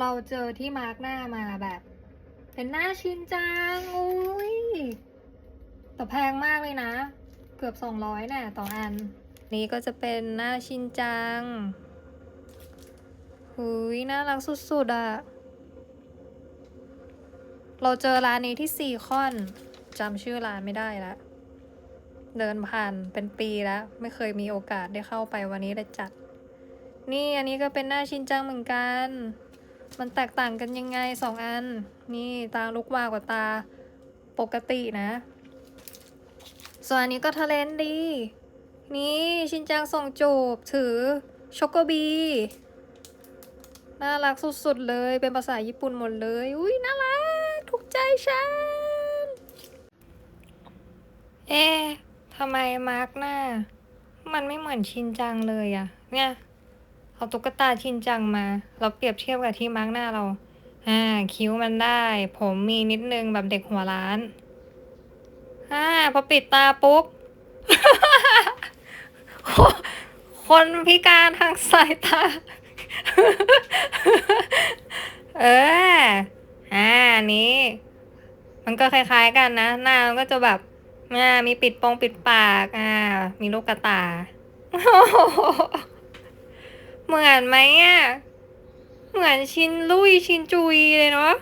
เราเจอที่มาร์กหน้ามาแบบ เป็นหน้าชินจังอุ้ยแต่แพงมากเลยนะ เกือบสองร้อยแน่ต่ออัน นี้ก็จะเป็นหน้าชินจังหุยน่ารักสุดๆอะเราเจอร้านนี้ที่สี่คอนจำชื่อร้านไม่ได้ละเดินผ่านเป็นปีแล้ว ไม่เคยมีโอกาสได้เข้าไปวันนี้เลยจัด นี่อันนี้ก็เป็นหน้าชินจังเหมือนกัน มันแตกต่างกันยังไงสองอัน นี่ตาลุกวาวกว่าตาปกตินะ ส่วนอันนี้ก็ทะเลนดี นี่ชินจังส่งจูบถือช็อกโกบี น่ารักสุดๆเลย เป็นภาษาญี่ปุ่นหมดเลย อุ้ยน่ารักถูกใจฉัน เอ๊ะทำไมมาร์กหน้า มันไม่เหมือนชินจังเลยอะเนี่ย เอาตุ๊กตาชินจังมา เราเปรียบเทียบกับที่มาร์กหน้าเรา อ่า คิ้วมันได้ ผมมีนิดนึงแบบเด็กหัวล้าน อ่า พอปิดตาปุ๊บ คนพิการทางสายตา เออ อ่าอันนี้ มันก็คล้ายๆกันนะ หน้ามันก็จะแบบอ่ามีปิดปงปิดปาก อ่า มีลูกกระตา เหมือนไหมอะ เหมือนชินลุยชินจุยเลยเนาะ